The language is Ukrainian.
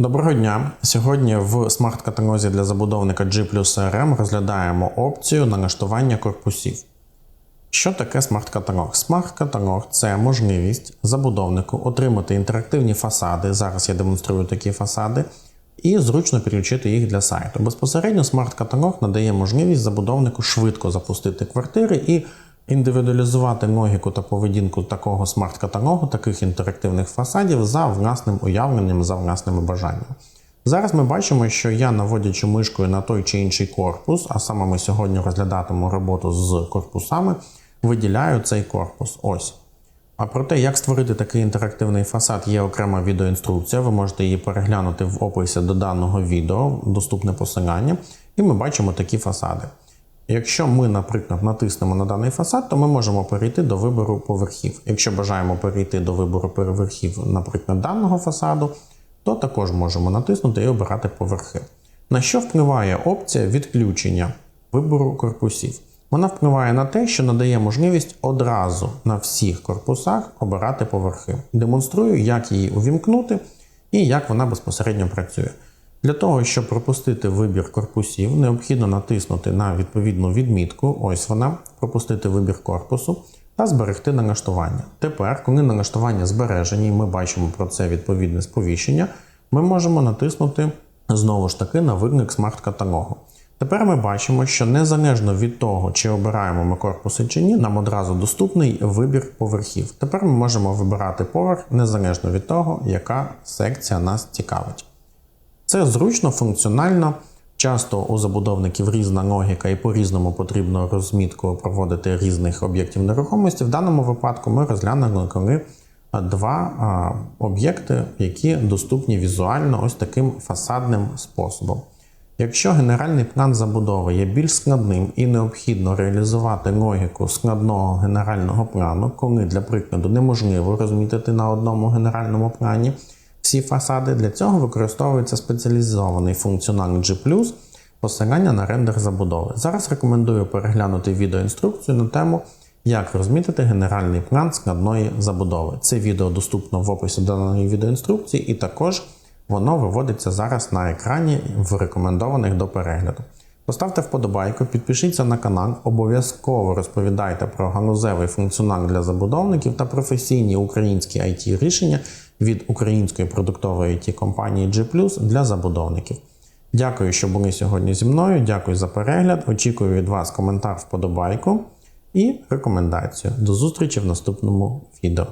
Доброго дня! Сьогодні в смарт-каталозі для забудовника G CRM розглядаємо опцію налаштування корпусів. Що таке смарт-каталог? Смарт-каталог це можливість забудовнику отримати інтерактивні фасади. Зараз я демонструю такі фасади, і зручно підключити їх для сайту. Безпосередньо смарт-каталог надає можливість забудовнику швидко запустити квартири і індивідуалізувати логіку та поведінку такого смарт-каталогу, таких інтерактивних фасадів за власним уявленням, за власними бажаннями. Зараз ми бачимо, що я, наводячи мишкою на той чи інший корпус, а саме ми сьогодні розглядатимемо роботу з корпусами, виділяю цей корпус. Ось. А про те, як створити такий інтерактивний фасад, є окрема відеоінструкція. Ви можете її переглянути в описі до даного відео, доступне посилання, і ми бачимо такі фасади. Якщо ми, наприклад, натиснемо на даний фасад, то ми можемо перейти до вибору поверхів. Якщо бажаємо перейти до вибору поверхів, наприклад, даного фасаду, то також можемо натиснути і обирати поверхи. На що впливає опція відключення вибору корпусів? Вона впливає на те, що надає можливість одразу на всіх корпусах обирати поверхи. Демонструю, як її увімкнути і як вона безпосередньо працює. Для того, щоб пропустити вибір корпусів, необхідно натиснути на відповідну відмітку, ось вона, пропустити вибір корпусу та зберегти налаштування. Тепер, коли налаштування збережені, і ми бачимо про це відповідне сповіщення, ми можемо натиснути знову ж таки на виклик смарт-каталогу. Тепер ми бачимо, що незалежно від того, чи обираємо ми корпуси чи ні, нам одразу доступний вибір поверхів. Тепер ми можемо вибирати поверх незалежно від того, яка секція нас цікавить. Це зручно, функціонально. Часто у забудовників різна логіка і по-різному потрібно розмітку проводити різних об'єктів нерухомості. В даному випадку ми розглянули коли два об'єкти, які доступні візуально ось таким фасадним способом. Якщо генеральний план забудови є більш складним і необхідно реалізувати логіку складного генерального плану, коли, для прикладу, неможливо розмітити на одному генеральному плані всі фасади, для цього використовується спеціалізований функціонал G+, посилання на рендер забудови. Зараз рекомендую переглянути відеоінструкцію на тему, як розмітити генеральний план складної забудови. Це відео доступно в описі даної відеоінструкції, і також воно виводиться зараз на екрані в рекомендованих до перегляду. Поставте вподобайку, підпишіться на канал, обов'язково розповідайте про галузевий функціонал для забудовників та професійні українські it рішення від української продуктової it компанії G для забудовників. Дякую, що були сьогодні зі мною. Дякую за перегляд. Очікую від вас коментар вподобайку і рекомендацію. До зустрічі в наступному відео.